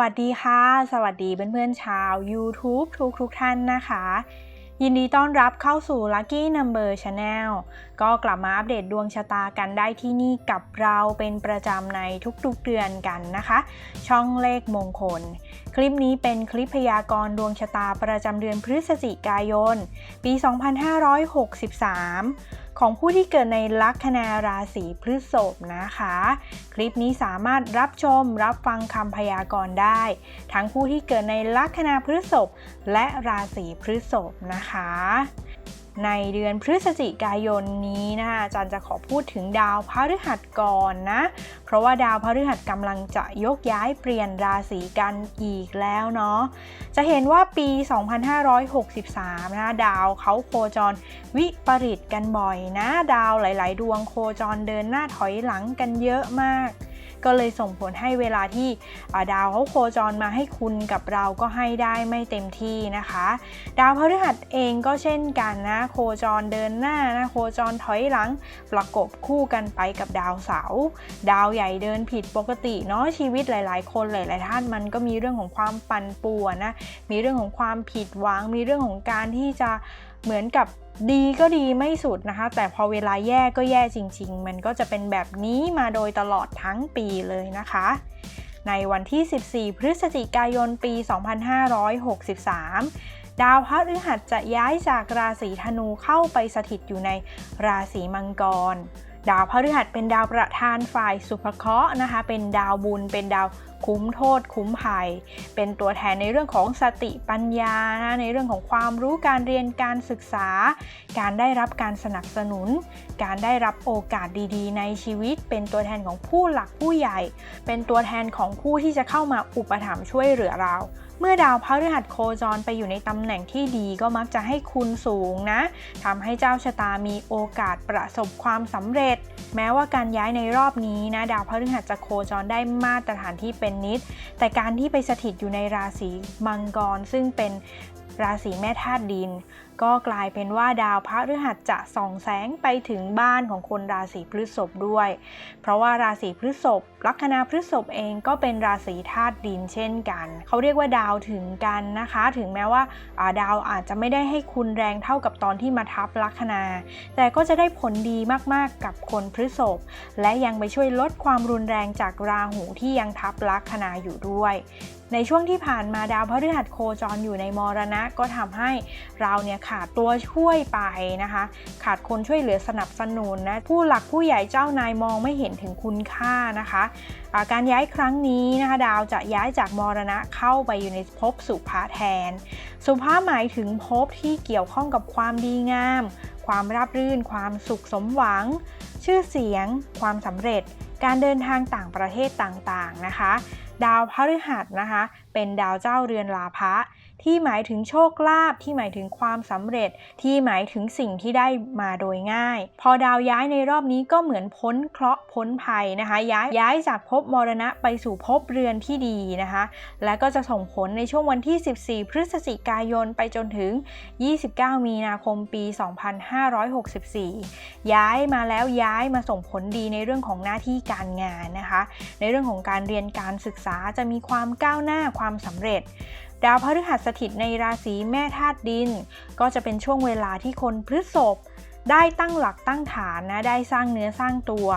วัสดีค่ะ สวัสดีเพื่อนๆชาว YouTube ทุกทุกท่านนะคะ ยินดีต้อนรับเข้าสู่ Lucky Number Channel ก็กลับมาอัปเดตดวงชะตากันได้ที่นี่กับเราเป็นประจำในทุกๆเดือนกันนะคะ ช่องเลขมงคล คลิปนี้เป็นคลิปพยากรณ์ดวงชะตาประจำเดือนพฤศจิกายน ปี 2563 ของผู้ที่เกิดในลัคนาราศีพฤษภนะคะ คลิปนี้สามารถรับชมรับฟังคำพยากรณ์ได้ ทั้งผู้ที่เกิดในลัคนาพฤษภและราศีพฤษภนะคะ ในเดือนพฤศจิกายนนี้นะคะอาจารย์จะขอพูดถึงดาวพฤหัสก่อนนะ เพราะว่าดาวพฤหัสกำลังจะยกย้ายเปลี่ยนราศีกันอีกแล้วเนาะ จะเห็นว่าปี 2563 นะดาวเขาโคจรวิปริตกันบ่อยนะ ดาวหลาย ๆ ดวงโคจรเดินหน้าถอยหลังกันเยอะมาก ก็เลยส่งผลให้เวลาที่ดาวเขาโคจรมาให้คุณกับเราก็ให้ได้ไม่เต็มที่นะคะ ดาวพฤหัสเองก็เช่นกันนะ โคจรเดินหน้านะโคจรถอยหลัง ประกบคู่กันไปกับดาวเสาร์ดาวใหญ่เดินผิดปกติเนาะชีวิตหลาย ๆ คนหลาย ๆ ท่านมันก็มีเรื่องของความปั่นป่วนนะมีเรื่องของความผิดหวัง มีเรื่องของการที่จะ เหมือนกับดีก็ดีไม่สุดนะคะ แต่พอเวลาแย่ก็แย่จริง ๆ มันก็จะเป็นแบบนี้มาโดยตลอดทั้งปีเลยนะคะ ในวันที่ 14 พฤศจิกายนปี 2563ดาวพฤหัสจะย้ายจากราศีธนูเข้าไปสถิตอยู่ในราศีมังกร ดาวพฤหัสเป็นดาวประธานฝ่ายสุภเคราะห์นะคะ เป็นดาวบุญ เป็นดาว คุ้มโทษคุ้มภัย เป็นตัวแทนในเรื่องของสติปัญญานะในเรื่องของความรู้การเรียนการศึกษา การได้รับการสนับสนุน การได้รับโอกาสดีๆ ในชีวิต เป็นตัวแทนของผู้หลักผู้ใหญ่ เป็นตัวแทนของผู้ที่จะเข้ามาอุปถัมภ์ช่วยเหลือเราเมื่อดาวพฤหัสโคจรไปอยู่ในตำแหน่งที่ดีก็มักจะให้คุณสูงนะทำให้เจ้าชะตามีโอกาสประสบความสำเร็จ แม้ว่าการย้ายในรอบนี้นะดาวพฤหัสจะโคจรได้มาตรฐานที่เป็นนิด แต่การที่ไปสถิตอยู่ในราศีมังกรซึ่งเป็นราศีแม่ธาตุดินก็กลายเป็นว่าดาวพระฤหัสจะส่องแสงไปถึงบ้านของคนราศีพฤษภด้วย เพราะว่าราศีพฤษภลัคนาพฤษภเองก็เป็นราศีธาตุดินเช่นกัน เขาเรียกว่าดาวถึงกันนะคะ ถึงแม้ว่าอ่าดาวอาจจะไม่ได้ให้คุณแรงเท่ากับตอนที่มาทับลัคนา แต่ก็จะได้ผลดีมากๆกับคนพฤษภและยังไปช่วยลดความรุนแรงจากราหูที่ยังทับลัคนาอยู่ด้วย ในช่วงที่ผ่านมาดาวพฤหัสโคจรอยู่ในมรณะ ก็ทำให้เราเนี่ยขาดตัวช่วยไปนะคะ ขาดคนช่วยเหลือสนับสนุนนะผู้หลักผู้ใหญ่เจ้านายมองไม่เห็นถึงคุณค่านะคะาการย้ายครั้งนี้นะคะดาวจะย้ายจากมรณะเข้าไปอยู่ในภพสุภาแทน สุภาหมายถึงภพที่เกี่ยวข้องกับความดีงาม ความราบรื่น ความสุขสมหวัง ชื่อเสียง ความสำเร็จ การเดินทางต่างประเทศต่างๆนะคะ ดาวพฤหัสนะคะ เป็นดาวเจ้าเรือนลาภะ ที่หมายถึงโชคลาภที่หมายถึงความสำเร็จ ที่หมายถึงสิ่งที่ได้มาโดยง่าย พอดาวย้ายในรอบนี้ก็เหมือนพ้นเคราะห์พ้นภัยนะคะ ย้ายย้ายจากภพมรณะไปสู่ภพเรือนที่ดีนะคะ และก็จะส่งผลในช่วงวันที่ 14 พฤศจิกายนไปจนถึง 29 มีนาคมปี 2564 ย้ายมาแล้วย้ายมาส่งผลดีในเรื่องของหน้าที่การงานนะคะ ในเรื่องของการเรียนการศึกษาจะมีความก้าวหน้าความสำเร็จ ดาวพฤหัสสถิตในราศีแม่ธาตุดิน ก็จะเป็นช่วงเวลาที่คนพฤษภได้ตั้งหลักตั้งฐานนะ ได้สร้างเนื้อสร้างตัว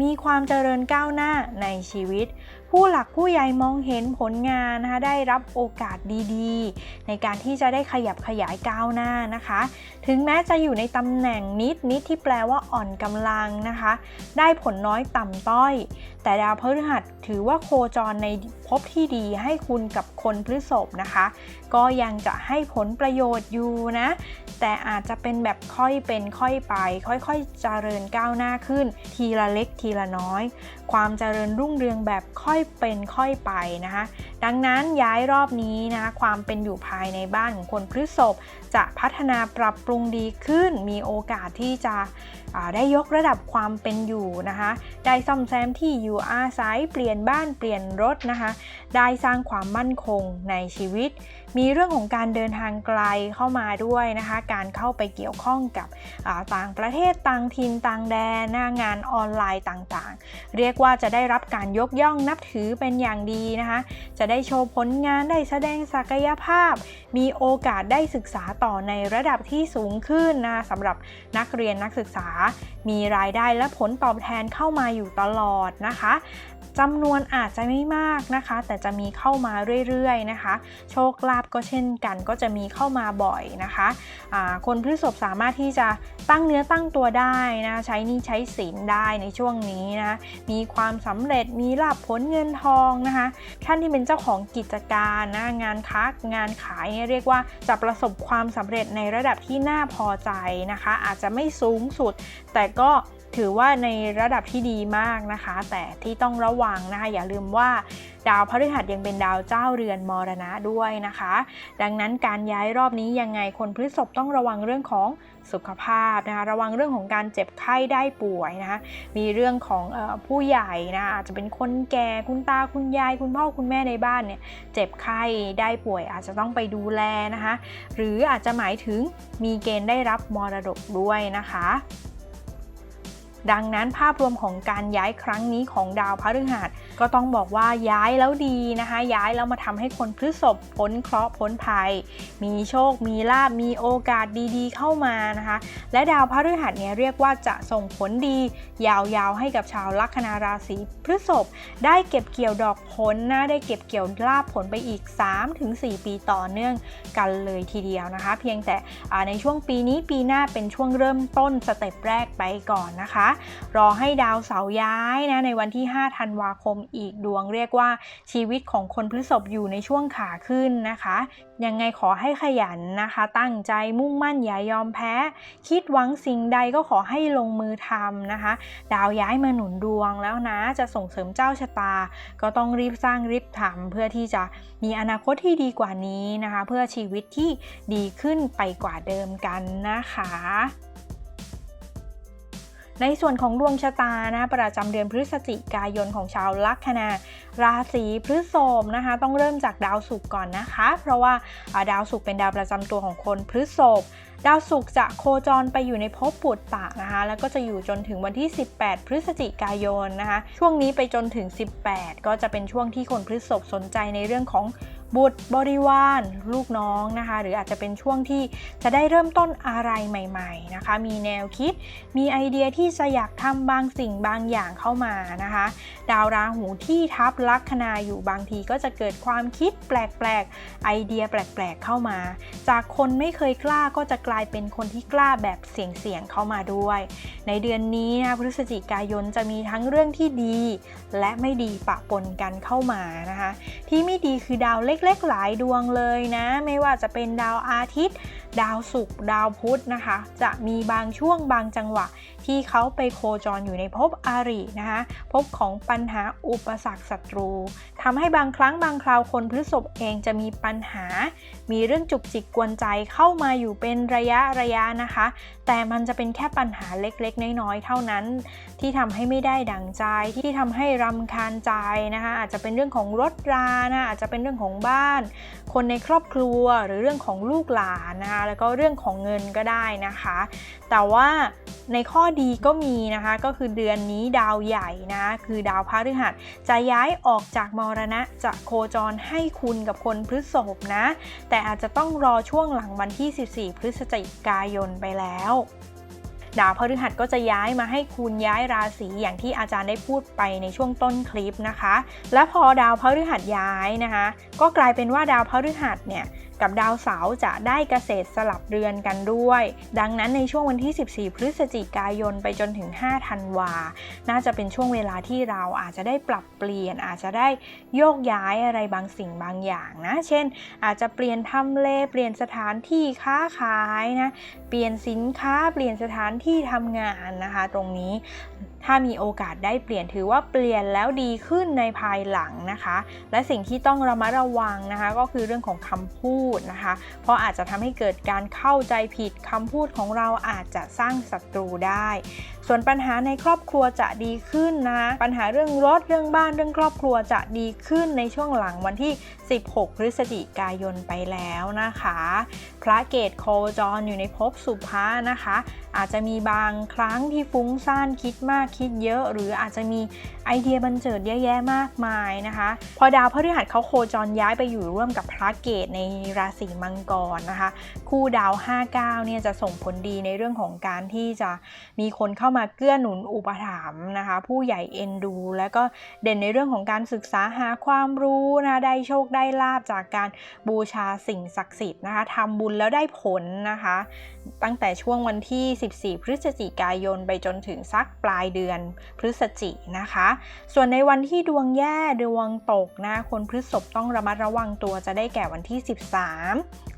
มีความเจริญก้าวหน้าในชีวิต ผู้หลักผู้ใหญ่มองเห็นผลงานนะคะ ได้รับโอกาสดีๆ ในการที่จะได้ขยับขยายก้าวหน้านะคะ ถึงแม้จะอยู่ในตำแหน่งนิดนิดที่แปลว่าอ่อนกำลังนะคะ ได้ผลน้อยต่ำต้อย แต่ดาวพฤหัสถือว่าโคจรในภพที่ดีให้คุณกับคนพฤษภนะคะ ก็ยังจะให้ผลประโยชน์อยู่นะ แต่อาจจะเป็นแบบค่อยเป็นค่อยไป ค่อยๆเจริญก้าวหน้าขึ้น ทีละเล็กทีละน้อย ความเจริญรุ่งเรืองแบบค่อยเป็นค่อยไปนะคะดังนั้นย้ายรอบนี้นะคะความเป็นอยู่ภายในบ้านของคนพฤษภจะพัฒนาปรับปรุงดีขึ้น มีโอกาสที่จะได้ยกระดับความเป็นอยู่นะคะ ได้ซ่อมแซมที่อยู่อาศัยเปลี่ยนบ้านเปลี่ยนรถนะคะ ได้สร้างความมั่นคงในชีวิต มีเรื่องของการเดินทางไกลเข้ามาด้วยนะคะ การเข้าไปเกี่ยวข้องกับต่างประเทศต่างถิ่นต่างแดนหน้างานออนไลน์ต่างๆ เรียกว่าจะได้รับการยกย่องนับถือเป็นอย่างดีนะคะ จะได้โชว์ผลงานได้แสดงศักยภาพ มีโอกาสได้ศึกษาต่อในระดับที่สูงขึ้นนะสำหรับนักเรียนนักศึกษา มีรายได้และผลตอบแทนเข้ามาอยู่ตลอดนะคะจำนวนอาจจะไม่มากนะคะ แต่จะมีเข้ามาเรื่อยๆนะคะ โชคลาภก็เช่นกันก็จะมีเข้ามาบ่อยนะคะะคนพฤษภสามารถที่จะตั้งเนื้อตั้งตัวได้นะใช้นี่ใช้สินได้ในช่วงนี้นะมีความสำเร็จมีลาภผลเงินทองนะคะท่านที่เป็นเจ้าของกิจการนะงานค้างานขายเนี่ยเรียกว่าจะประสบความสำเร็จในระดับที่น่าพอใจนะคะ อาจจะไม่สูงสุดแต่ก็ ถือว่าในระดับที่ดีมากนะคะ แต่ที่ต้องระวังนะคะ อย่าลืมว่าดาวพฤหัสยังเป็นดาวเจ้าเรือนมรณะด้วยนะคะ ดังนั้นการย้ายรอบนี้ยังไงคนพฤษภต้องระวังเรื่องของสุขภาพนะคะ ระวังเรื่องของการเจ็บไข้ได้ป่วยนะคะ มีเรื่องของออผู้ใหญ่นะอาจจะเป็นคนแก่คุณตาคุณยาย คุณพ่อคุณแม่ในบ้านเนี่ยเจ็บไข้ได้ป่วย อาจจะต้องไปดูแลนะคะ หรืออาจจะหมายถึงมีเกณฑ์ได้รับมรดกด้วยนะคะ ดังนั้นภาพรวมของการย้ายครั้งนี้ของดาวพฤหัสก็ต้องบอกว่าย้ายแล้วดีนะคะ ย้ายแล้วมาทำให้คนพฤษภพ้นเคราะห์พ้นภัย มีโชค มีลาบมีโอกาสดีๆ เข้ามานะคะ และดาวพฤหัสเนี่ยเรียกว่าจะส่งผลดี ยาวๆให้กับชาวลัคนาราศีพฤษภได้เก็บเกี่ยวดอกผลนะได้เก็บเกี่ยวลาบผลไปอีก 3-4 ปีต่อเนื่องกันเลยทีเดียวนะคะ เพียงแต่ในช่วงปีนี้ปีหน้าเป็นช่วงเริ่มต้นสเต็ปแรกไปก่อนนะคะรอให้ดาวเสาร์ย้ายนะในวันที่ 5 ธันวาคมอีกดวงเรียกว่าชีวิตของคนพฤษภอยู่ในช่วงขาขึ้นนะคะ ยังไงขอให้ขยันนะคะ ตั้งใจมุ่งมั่นอย่ายอมแพ้ คิดหวังสิ่งใดก็ขอให้ลงมือทำนะคะ ดาวย้ายมาหนุนดวงแล้วนะจะส่งเสริมเจ้าชะตา ก็ต้องรีบสร้างรีบทำเพื่อที่จะมีอนาคตที่ดีกว่านี้นะคะ เพื่อชีวิตที่ดีขึ้นไปกว่าเดิมกันนะคะ ในส่วนของดวงชะตานะประจำเดือนพฤศจิกายนของชาวลัคนาราศีพฤษภนะคะต้องเริ่มจากดาวศุกร์ก่อนนะคะ เพราะว่าดาวศุกร์เป็นดาวประจำตัวของคนพฤษภดาวศุกร์จะโคจรไปอยู่ในภพปุตตะนะคะ แล้วก็จะอยู่จนถึงวันที่ 18 พฤศจิกายนนะคะ ช่วงนี้ไปจนถึง 18 ก็จะเป็นช่วงที่คนพฤษภสนใจในเรื่องของ บุตรบริวาร ลูกน้องนะคะ หรืออาจจะเป็นช่วงที่จะได้เริ่มต้นอะไรใหม่ๆนะคะ มีแนวคิด มีไอเดียที่จะอยากทำบางสิ่งบางอย่างเข้ามานะคะ ดาวราหูที่ทับลัคนาอยู่บางทีก็จะเกิดความคิดแปลกๆ ไอเดียแปลกๆเข้ามา จากคนไม่เคยกล้าก็จะกลายเป็นคนที่กล้าแบบเสี่ยงๆเข้ามาด้วย ในเดือนนี้นะพฤศจิกายนจะมีทั้งเรื่องที่ดี และไม่ดีปะปนกันเข้ามานะคะ ที่ไม่ดีคือดาวเล็ล็กๆ หลายดวงเลยนะ ไม่ว่าจะเป็นดาวอาทิตย์ ดาวศุกร์ดาวพุธนะคะ จะมีบางช่วงบางจังหวะ ที่เขาไปโคจรอยู่ในภพอารินะคะภพของปัญหาอุปสรรคศัตรูทำให้บางครั้งบางคราวคนพฤษภเองจะมีปัญหา มีเรื่องจุกจิกกวนใจเข้ามาอยู่เป็นระยะระยะนะคะ แต่มันจะเป็นแค่ปัญหาเล็กๆ น้อยๆเท่านั้น ที่ทำให้ไม่ได้ดังใจที่ทำให้รำคาญใจนะคะอาจจะเป็นเรื่องของรถรานะอาจจะเป็นเรื่องของบ้าน คนในครอบครัวหรือเรื่องของลูกหลานนะคะแล้วก็เรื่องของเงินก็ได้นะคะ แต่ว่าในข้อดีก็มีนะคะ ก็คือเดือนนี้ดาวใหญ่นะคือดาวพฤหัส จะย้ายออกจากมรณะจะโคจรให้คุณกับคนพฤษภนะ แต่อาจจะต้องรอช่วงหลังวันที่ 14 พฤศจิกายนไปแล้วดาวพฤหัสก็จะย้ายมาให้คุณย้ายราศีอย่างที่อาจารย์ได้พูดไปในช่วงต้นคลิปนะคะ และพอดาวพฤหัสย้ายนะคะ ก็กลายเป็นว่าดาวพฤหัสเนี่ย กับดาวเสาร์จะได้เกษตรสลับเรือนกันด้วย ดังนั้นในช่วงวันที่ 14 พฤศจิกายนไปจนถึง 5 ธันวา น่าจะเป็นช่วงเวลาที่เราอาจจะได้ปรับเปลี่ยน อาจจะได้โยกย้ายอะไรบางสิ่งบางอย่างนะ เช่น อาจจะเปลี่ยนทำเล เปลี่ยนสถานที่ค้าขายนะ เปลี่ยนสินค้า เปลี่ยนสถานที่ทำงานนะคะ ตรงนี้ถ้ามีโอกาสได้เปลี่ยนถือว่าเปลี่ยนแล้วดีขึ้นในภายหลังนะคะ และสิ่งที่ต้องระมัดระวังนะคะ ก็คือเรื่องของคำพูดนะคะ เพราะอาจจะทำให้เกิดการเข้าใจผิดคำพูดของเราอาจจะสร้างศัตรูได้ ส่วนปัญหาในครอบครัวจะดีขึ้นนะปัญหาเรื่องรถเรื่องบ้านเรื่องครอบครัวจะดีขึ้นในช่วงหลังวันที่ 16 พฤศจิกายนไปแล้วนะคะ พระเกตโคจรอยู่ในภพสุภานะคะ อาจจะมีบางครั้งที่ฟุ้งซ่านคิดมากคิดเยอะ หรืออาจจะมีไอเดียบันเจิดแย่ๆมากมายนะคะ พอดาวพฤหัสเขาโคจรย้ายไปอยู่ร่วมกับพระเกตในราศีมังกรนะคะ คู่ดาว 59 เนี่ยจะส่งผลดีในเรื่องของการที่จะมีคนเข้ามาเกื้อหนุนอุปถัมภ์นะคะ ผู้ใหญ่เอ็นดู แล้วก็เด่นในเรื่องของการศึกษาหาความรู้นะได้โชคได้ลาบจากการบูชาสิ่งศักดิ์สิทธิ์นะคะทำบุญแล้วได้ผลนะคะ ตั้งแต่ช่วงวันที่ 14 พฤศจิกายนไปจนถึงสักปลายเดือนพฤศจินะคะ ส่วนในวันที่ดวงแย่ดวงตกนะคนพฤษภต้องระมัดระวังตัวจะได้แก่วันที่ 13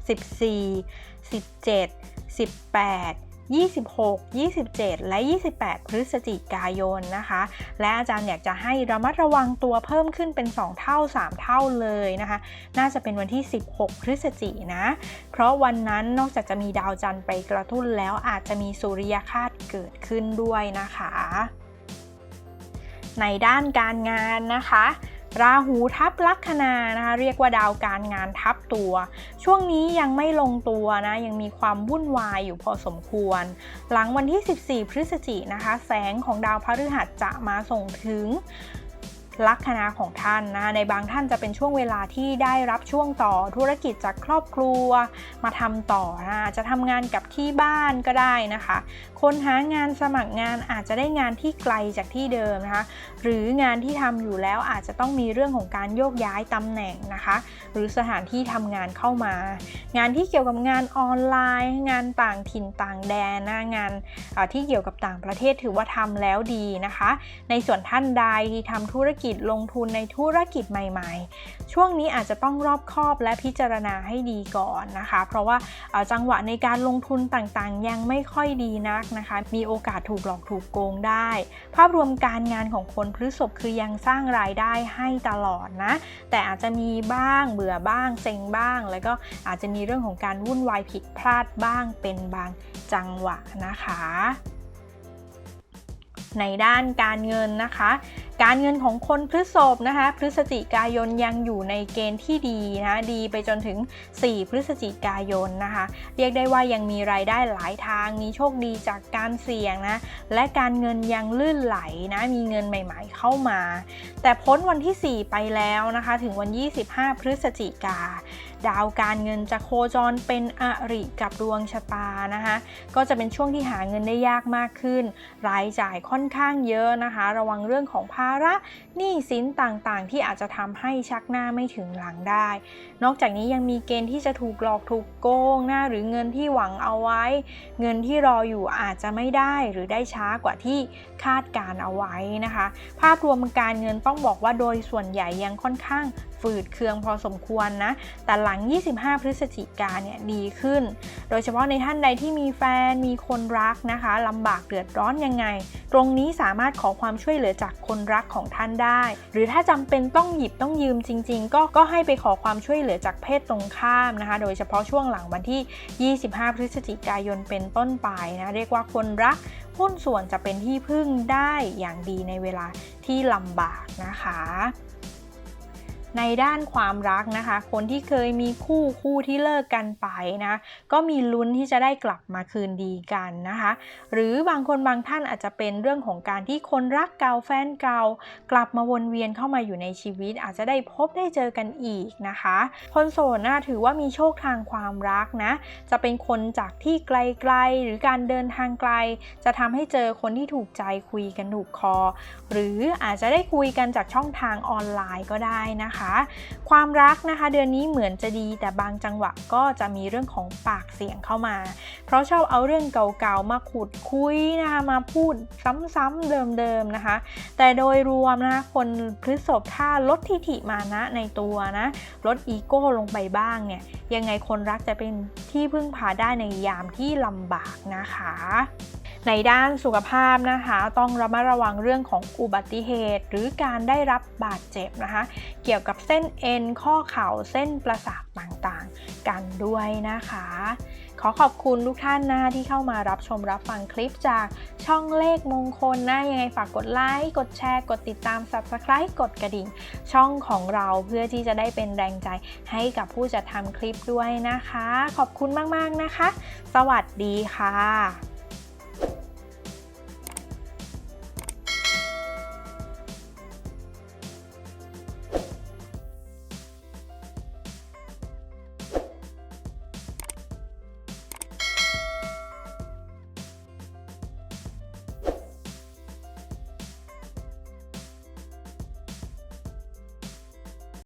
14 17 18 26 27 และ 28 พฤศจิกายนนะคะ และอาจารย์อยากจะให้ระมัดระวังตัวเพิ่มขึ้นเป็น 2 เท่า 3 เท่าเลยนะคะ น่าจะเป็นวันที่ 16 พฤศจินะ เพราะวันนั้นนอกจากจะมีดาวจันทร์ไปกระตุ้นแล้วอาจจะมีสุริยคาตเกิดขึ้นด้วยนะคะ ในด้านการงานนะคะ ราหูทับลัคนานะคะเรียกว่าดาวการงานทับตัว ช่วงนี้ยังไม่ลงตัวนะยังมีความวุ่นวายอยู่พอสมควร หลังวันที่ 14 พฤศจิกนะคะ แสงของดาวพฤหัสจะมาส่งถึงลัคนาของท่านนะในบางท่านจะเป็นช่วงเวลาที่ได้รับช่วงต่อธุรกิจจากครอบครัว มาทำต่อนะจะทำงานกับที่บ้านก็ได้นะคะ คนหางานสมัครงานอาจจะได้งานที่ไกลจากที่เดิมนะคะ หรืองานที่ทำอยู่แล้วอาจจะต้องมีเรื่องของการโยกย้ายตำแหน่งนะคะ หรือสถานที่ทำงานเข้ามา งานที่เกี่ยวกับงานออนไลน์ งานต่างถิ่นต่างแดนนะงานที่เกี่ยวกับต่างประเทศถือว่าทำแล้วดีนะคะ ในส่วนท่านใดที่ทำธุรกิจลงทุนในธุรกิจใหม่ ๆ ช่วงนี้อาจจะต้องรอบคอบและพิจารณาให้ดีก่อนนะคะ เพราะว่าจังหวะในการลงทุนต่างๆ ยังไม่ค่อยดีนักนะคะ มีโอกาสถูกหลอกถูกโกงได้ ภาพรวมการงานของคนพฤษภคือยังสร้างรายได้ให้ตลอดนะ แต่อาจจะมีบ้างเบื่อบ้างเซ็งบ้าง แล้วก็อาจจะมีเรื่องของการวุ่นวายผิดพลาดบ้างเป็นบางจังหวะนะคะ ในด้านการเงินนะคะ การเงินของคนพฤษภนะคะ พฤศจิกายนยังอยู่ในเกณฑ์ที่ดีนะดีไปจนถึง 4 พฤศจิกายนนะคะ เรียกได้ว่ายังมีรายได้หลายทางมีโชคดีจากการเสี่ยงนะและการเงินยังลื่นไหลนะมีเงินใหม่ ๆ เข้ามา แต่พ้นวันที่ 4 ไปแล้วนะคะ ถึงวัน 25 พฤศจิกา ดาวการเงินจะโคจรเป็นอริกับดวงชะตานะคะ ก็จะเป็นช่วงที่หาเงินได้ยากมากขึ้น รายจ่ายค่อนข้างเยอะนะคะ ระวังเรื่องของภาระหนี้สินต่างๆ ที่อาจจะทำให้ชักหน้าไม่ถึงหลังได้ นอกจากนี้ยังมีเกณฑ์ที่จะถูกหลอกถูกโกงหนะหรือเงินที่หวังเอาไว้ เงินที่รออยู่อาจจะไม่ได้หรือได้ช้ากว่าที่คาดการเอาไว้นะคะ ภาพรวมการเงินต้องบอกว่าโดยส่วนใหญ่ยังค่อนข้างฝืดเคืองพอสมควรนะแต่หลัง 25 พฤศจิกาเนี่ยดีขึ้น โดยเฉพาะในท่านใดที่มีแฟนมีคนรักนะคะลำบากเดือดร้อนยังไง ตรงนี้สามารถขอความช่วยเหลือจากคนรักของท่านได้ หรือถ้าจำเป็นต้องหยิบต้องยืมจริง ๆ ก็ก็ให้ไปขอความช่วยเหลือจากเพศตรงข้ามนะคะ โดยเฉพาะช่วงหลังวันที่ 25 พฤศจิกายนเป็นต้นไปนะเรียกว่าคนรักหุ้นส่วนจะเป็นที่พึ่งได้อย่างดีในเวลาที่ลำบากนะคะ ในด้านความรักนะคะ คนที่เคยมีคู่คู่ที่เลิกกันไปนะ ก็มีลุ้นที่จะได้กลับมาคืนดีกันนะคะ หรือบางคนบางท่านอาจจะเป็นเรื่องของการที่คนรักเก่าแฟนเก่า กลับมาวนเวียนเข้ามาอยู่ในชีวิต อาจจะได้พบได้เจอกันอีกนะคะ คนโสดนะถือว่ามีโชคทางความรักนะ จะเป็นคนจากที่ไกลๆ หรือการเดินทางไกล จะทำให้เจอคนที่ถูกใจคุยกันถูกคอ หรืออาจจะได้คุยกันจากช่องทางออนไลน์ก็ได้นะคะะคะ ความรักนะคะ เดือนนี้เหมือนจะดี แต่บางจังหวะก็จะมีเรื่องของปากเสียงเข้ามา เพราะชอบเอาเรื่องเก่าๆมาขุดคุยนะคะมาพูดซ้ำๆเดิมๆนะคะ แต่โดยรวมนะคะคนพฤษภถ้าลดทิฐิมานะในตัวนะลดอีโก้ลงไปบ้างเนี่ยยังไงคนรักจะเป็นที่พึ่งพาได้ในยามที่ลำบากนะคะ ในด้านสุขภาพนะคะ ต้องระมัดระวังเรื่องของอุบัติเหตุ หรือการได้รับบาดเจ็บนะคะ เกี่ยวกับเส้นเอ็นข้อเข่าเส้นประสาทต่างๆ กันด้วยนะคะ ขอขอบคุณทุกท่านนะที่เข้ามารับชมรับฟังคลิปจากช่องเลขมงคลนะยังไงฝากกดไลค์กดแชร์กดติดตาม Subscribe กดกระดิ่ง ช่องของเราเพื่อที่จะได้เป็นแรงใจให้กับผู้จัดทำคลิปด้วยนะคะ ขอบคุณมากๆนะคะ สวัสดีค่ะ